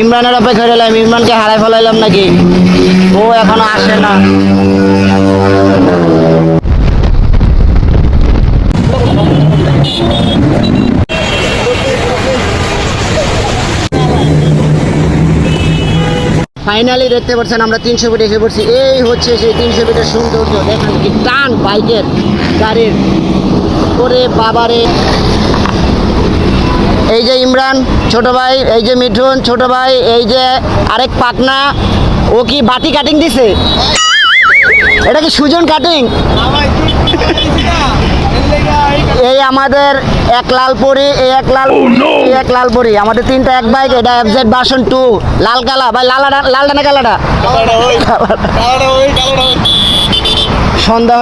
ইমরানের অপেক্ষা রইলাম ইমরানকে হারাই ফেলাইলাম নাকি? ও এখনও আসে না। ফাইনালি দেখতে পাচ্ছেন, আমরা তিনশো ফিট এসে পড়ছি। এই হচ্ছে সেই তিনশো ফিটের সৌন্দর্য। দেখেন কি টান বাইকের গাড়ির। ওরে বাবারে। এই যে ইমরান ছোট ভাই এই যে মিঠুন ছোট ভাই এই যে আরেক পাকনা ও কি বাটি কাটিং দিছে এটা কি সুজন কাটিং এই আমাদের এক লাল লালপুরি এই এক লাল এই এক লাল লালপুরি আমাদের তিনটা এক বাইক এটা এফজেড ভার্সন টু লাল কালা ভাই লাল লাল ডানা কালাটা সন্ধ্যা।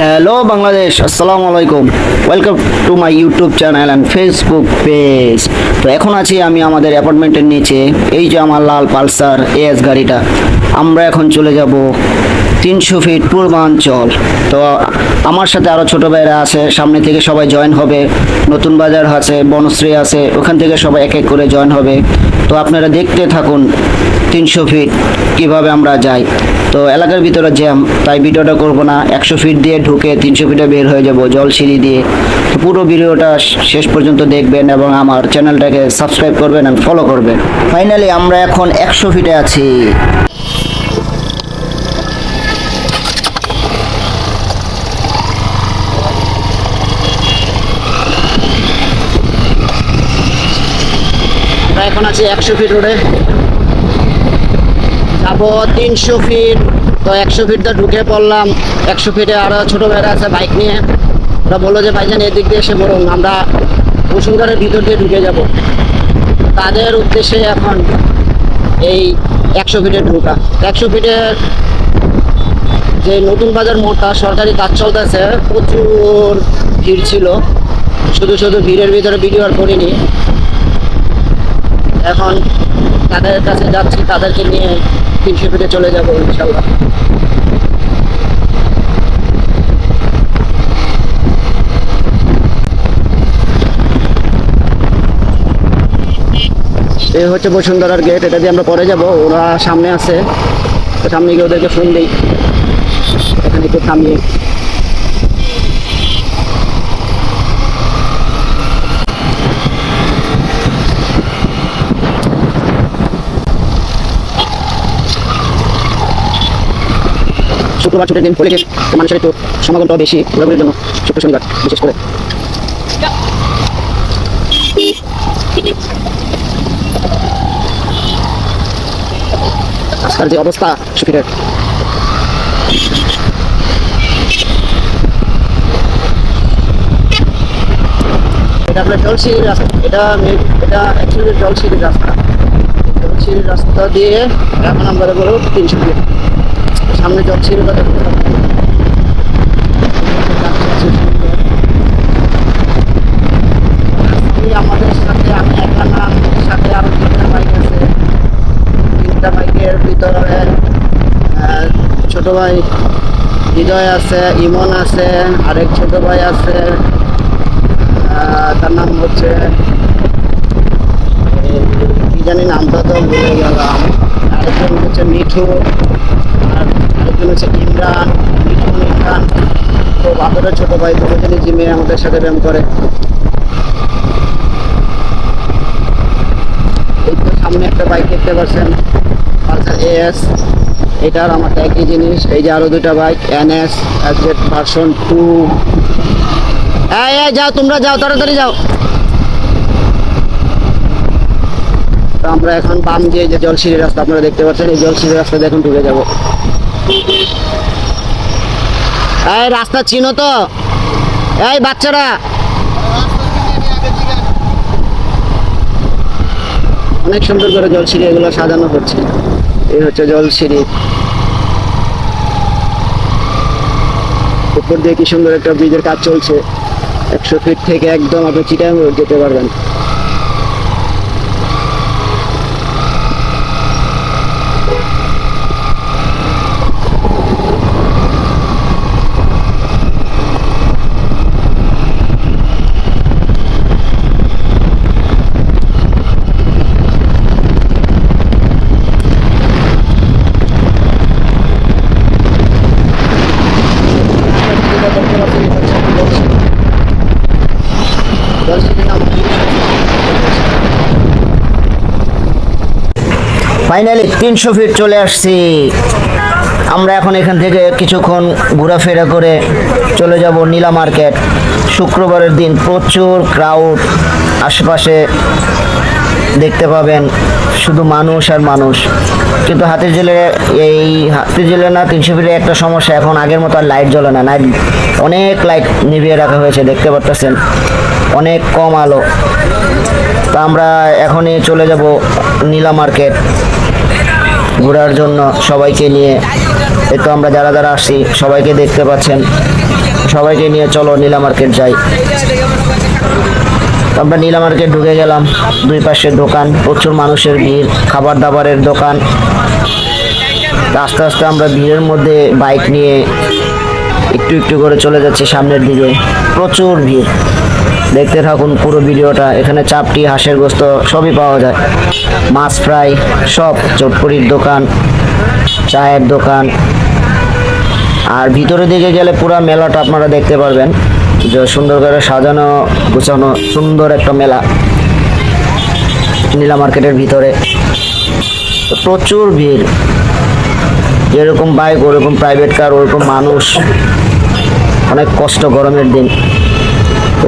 হ্যালো বাংলাদেশ আসসালামু আলাইকুম। Welcome to my YouTube channel and Facebook page তো এখন আছি আমি আমাদের অ্যাপার্টমেন্টের নিচে। এই যে আমার লাল পালসার এস গাড়িটা। আমরা এখন চলে যাব তিনশো ফিট পূর্বাঞ্চল। তো আমার সাথে আরও ছোটো ভাইরা আছে, সামনে থেকে সবাই জয়েন হবে। নতুন বাজার আছে, বনশ্রী আছে, ওখান থেকে সবাই এক এক করে জয়েন হবে। তো আপনারা দেখতে থাকুন তিনশো ফিট কীভাবে আমরা যাই। তো এলাকার ভিতরে জ্যাম, তাই ভিডিওটা করব না। একশো ফিট দিয়ে ঢুকে তিনশো ফিটে বের হয়ে যাব জল সিঁড়ি দিয়ে। তো পুরো ভিডিওটা শেষ পর্যন্ত দেখবেন এবং আমার চ্যানেলটাকে সাবস্ক্রাইব করবেন এবং ফলো করবেন। ফাইনালি আমরা এখন একশো ফিটে আছি। এখন আছি একশো ফিট রোডে যাব তিনশো ফিট তো একশো ফিট তো ঢুকে পড়লাম। একশো ফিটে আরও ছোটো ভাইরা আছে বাইক নিয়ে। ওরা বলল যে, ভাইজান, এদিক দিয়ে এসে বলুন আমরা বসুন্ধরার ভিতর দিয়ে ঢুকে যাব। তাদের উদ্দেশ্যে এখন এই একশো ফিটে ঢুকা। একশো ফিটের যে নতুন বাজার মোড়টা, সরকারি কাজ চলতেছে, প্রচুর ভিড় ছিল। শুধু শুধু ভিড়ের ভিতরে ভিডিও আর করিনি। এখন তাদের কাছে যাচ্ছি, তাদেরকে নিয়ে তিনশো ফিটে চলে যাব ইনশাল্লাহ। এই হচ্ছে বসুন্ধরার গেট এটা দিয়ে আমরা পরে যাব। ওরা সামনে আছে সামনে গিয়ে ওদেরকে ফোন দিই। এখানে একটু থামিয়ে। শুক্রবার ছুটির দিন হলে মানুষের একটু সমাগমটাও বেশি ঘোরাঘুরির জন্য শুক্র শনিবার, বিশেষ করে। আজকাল যে অবস্থা সুখীরের এটা রাস্তা এটা রাস্তা। দিয়ে এখন আমরা বলব তিনশো ফিট সামনে দেখতে আমাদের সাথে আমি না সাথে আছে। ভিতরে ছোট ভাই হৃদয় আছে, ইমন আছে, আরেক ছোট ভাই আছে। তার নাম হচ্ছে, কি জানি নামটা তো ভুলে গেলাম। আরেকজন হচ্ছে মিঠু, আর আরেকজন হচ্ছে ইমরান মিঠুন ইমরান। তো ছোট ভাই জিমে আমাদের সাথে ব্যায়াম করে। এই তো সামনে একটা বাইক দেখতে পাচ্ছেন, পালসার এএস এটার আমার একই জিনিস, এই যে আরও দুটা bike NS FZ version two যাও, তোমরা যাও, তাড়াতাড়ি যাও। তো আমরা এখন বাম দিয়ে যে জলসিঁড়ি রাস্তা, আপনারা দেখতে পাচ্ছেন, এই জলসিঁড়ি রাস্তা দেখুন ঢুকে যাব। এই, রাস্তা চিনো তো। এই, বাচ্চারা। অনেক সুন্দর করে জলসিঁড়ি এগুলো সাজানো হচ্ছে। এই হচ্ছে জলসিঁড়ি উপর দিয়ে কি সুন্দর একটা ব্রিজের কাজ চলছে। একশো ফিট থেকে একদম আপনি চিটাং যেতে পারবেন। ফাইনালি তিনশো ফিট চলে আসছি। আমরা এখন এখান থেকে কিছুক্ষণ ঘোরাফেরা করে চলে যাব নীলা মার্কেট। শুক্রবারের দিন প্রচুর ক্রাউড আশেপাশে দেখতে পাবেন শুধু মানুষ আর মানুষ। কিন্তু হাতের জেলে এই হাতের জেলে না, তিনশো ফিটে একটা সমস্যা, এখন আগের মতো আর লাইট জ্বলে না। লাইট অনেক লাইট নিভিয়ে রাখা হয়েছে, দেখতে পারতেছেন? অনেক কম আলো। তো আমরা এখনই চলে যাব নীলা মার্কেট। ঘোরার জন্য সবাইকে নিয়ে। একটু আমরা যারা যারা আসছি, সবাইকে দেখতে পাচ্ছেন। সবাইকে নিয়ে চলো নীলা মার্কেট যাই। আমরা নীলা মার্কেট ঢুকে গেলাম। দুই পাশে দোকান, প্রচুর মানুষের ভিড় খাবার দাবারের দোকান। আস্তে আস্তে আমরা ভিড়ের মধ্যে বাইক নিয়ে একটু একটু করে চলে যাচ্ছি সামনের দিকে। প্রচুর ভিড়। দেখতে থাকুন পুরো ভিডিওটা। এখানে চাপটি, হাঁসের গোস্ত সবই পাওয়া যায়। মাছ ফ্রাই সব চটপড়ির দোকান, চায়ের দোকান। আর ভিতরের দিকে গেলে পুরো মেলাটা আপনারা দেখতে পারবেন। যে সুন্দর করে সাজানো, গুছানো সুন্দর একটা মেলা নীলা মার্কেটের ভিতরে। প্রচুর ভিড়। যেরকম বাইক ওরকম প্রাইভেট কার ওরকম মানুষ। অনেক কষ্ট গরমের দিন।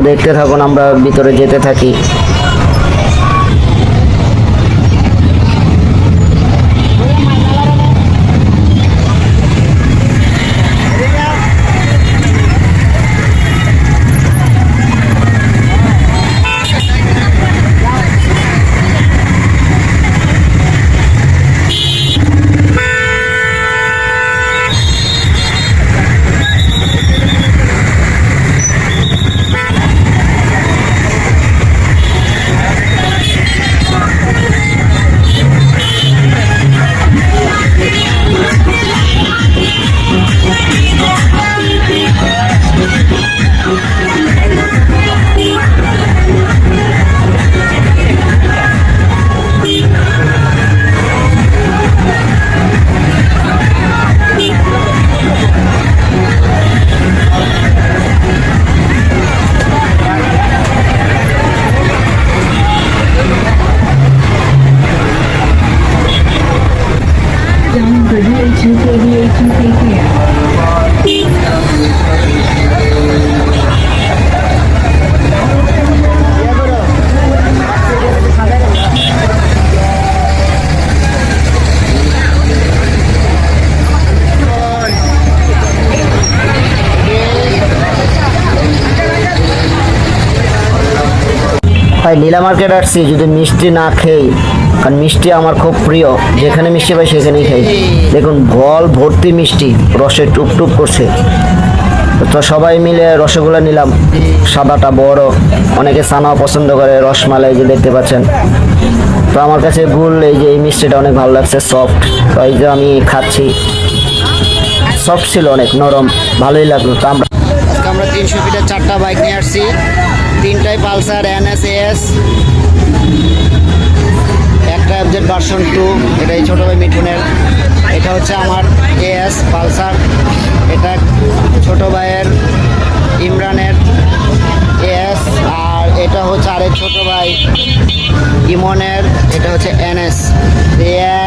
দেখতে থাকুন আমরা ভিতরে যেতে থাকি। ভাই নীলা মার্কেট আসছি, যদি মিষ্টি না খেই, কারণ মিষ্টি আমার খুব প্রিয়। যেখানে মিষ্টি পাই সেখানেই খাই। দেখুন বল ভর্তি মিষ্টি, রসে টুপ টুপ করছে। তো সবাই মিলে রসগোল্লা নিলাম। সাদাটা বড়, অনেকে সানাও পছন্দ করে, রসমালাই যে দেখতে পাচ্ছেন। তো আমার কাছে গুল, এই যে এই মিষ্টিটা অনেক ভালো লাগছে সফট তো এই যে আমি খাচ্ছি। সফট ছিল অনেক, নরম, ভালোই লাগল। তো আমরা আমরা তিনশো ফিটের চারটা বাইক নিয়ে আসছি। তিনটাই পালসার এনএস এস একটা অবজেক্ট ভার্সন টু এটা এই ছোটো ভাই মিঠুনের। এটা হচ্ছে আমার এএস পালসার, এটা ছোট ভাইয়ের, ইমরানের এএস আর এটা হচ্ছে আরেক ছোট ভাই ইমনের, এটা হচ্ছে এনএস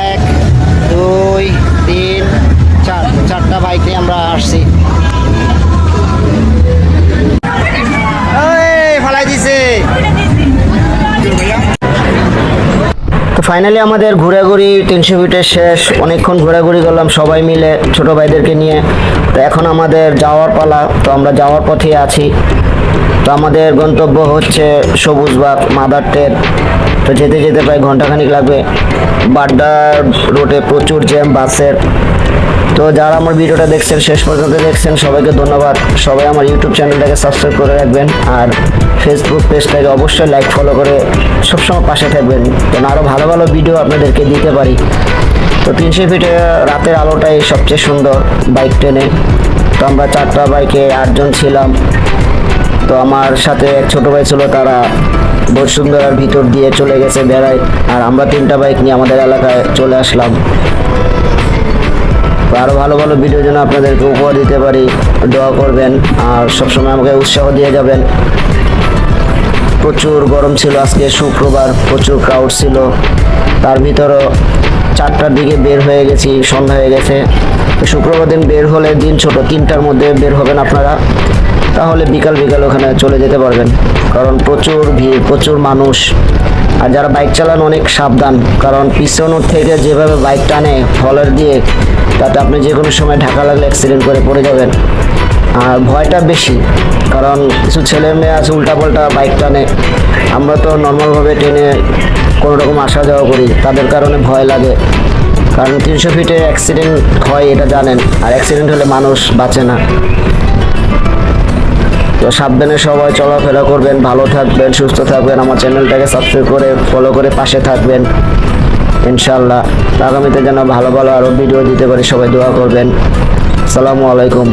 এক, দুই, তিন, চার, চারটা বাইক আমরা আসছি। ফাইনালি আমাদের ঘোরাঘুরি, তিনশো ফিটের শেষ, অনেকক্ষণ ঘোরাঘুরি করলাম সবাই মিলে, ছোট ভাইদেরকে নিয়ে। তো এখন আমাদের যাওয়ার পালা, তো আমরা যাওয়ার পথে আছি। তো আমাদের গন্তব্য হচ্ছে সবুজবাগ মাদার টের। তো যেতে যেতে প্রায় ঘন্টাখানিক লাগবে। বাড্ডা রোডে প্রচুর জ্যাম, বাসের। তো যারা আমার ভিডিওটা দেখছেন, শেষ পর্যন্ত দেখছেন, সবাইকে ধন্যবাদ। সবাই আমার ইউটিউব চ্যানেলটাকে সাবস্ক্রাইব করে রাখবেন আর ফেসবুক পেজটাকে অবশ্যই লাইক ফলো করে সবসময় পাশে থাকবেন যেন আরও ভালো ভালো ভিডিও আপনাদেরকে দিতে পারি। তো তিনশো ফিটে রাতের আলোটাই সবচেয়ে সুন্দর বাইক ট্রেনে তো আমরা চারটা বাইকে আটজন ছিলাম। তো আমার সাথে এক ছোট ভাই ছিল, তারা বসুন্ধরার ভিতর দিয়ে চলে গেছে বেড়ায়। আর আমরা তিনটা বাইক নিয়ে আমাদের এলাকায় চলে আসলাম। আরও ভালো ভালো ভিডিও যেন আপনাদেরকে উপহার দিতে পারি, দোয়া করবেন। আর সবসময় আমাকে উৎসাহ দিয়ে যাবেন। প্রচুর গরম ছিল আজকে, শুক্রবার প্রচুর ক্রাউড ছিল। তার ভিতরও চারটার দিকে বের হয়ে গেছি, সন্ধ্যা হয়ে গেছে। শুক্রবার দিন বের হলে দিন ছোট, তিনটার মধ্যে বের হবেন আপনারা। তাহলে বিকাল বিকাল ওখানে চলে যেতে পারবেন। কারণ প্রচুর ভিড়, প্রচুর মানুষ। আর যারা বাইক চালান অনেক সাবধান, কারণ পিছন থেকে যেভাবে বাইক টানে, ফলার দিয়ে, তাতে আপনি যে কোনো সময় ঢাকা লাগলে অ্যাক্সিডেন্ট করে পড়ে যাবেন। আর ভয়টা বেশি, কারণ কিছু ছেলে মেয়ে আছে, উল্টাপাল্টা বাইক টানে। আমরা তো নর্মালভাবে ট্রেনে কোনো রকম আসা যাওয়া করি, তাদের কারণে ভয় লাগে। কারণ তিনশো ফিটে অ্যাক্সিডেন্ট হয়, এটা জানেন। আর অ্যাক্সিডেন্ট হলে মানুষ বাঁচে না। তো সাবধানে সবাই চলাফেরা করবেন, ভালো থাকবেন, সুস্থ থাকবেন। আমার চ্যানেলটাকে সাবস্ক্রাইব করে ফলো করে পাশে থাকবেন। ইনশাল্লাহ আগামীতে যেন ভালো ভালো আরও ভিডিও দিতে পারি, সবাই দোয়া করবেন। আসসালামু আলাইকুম।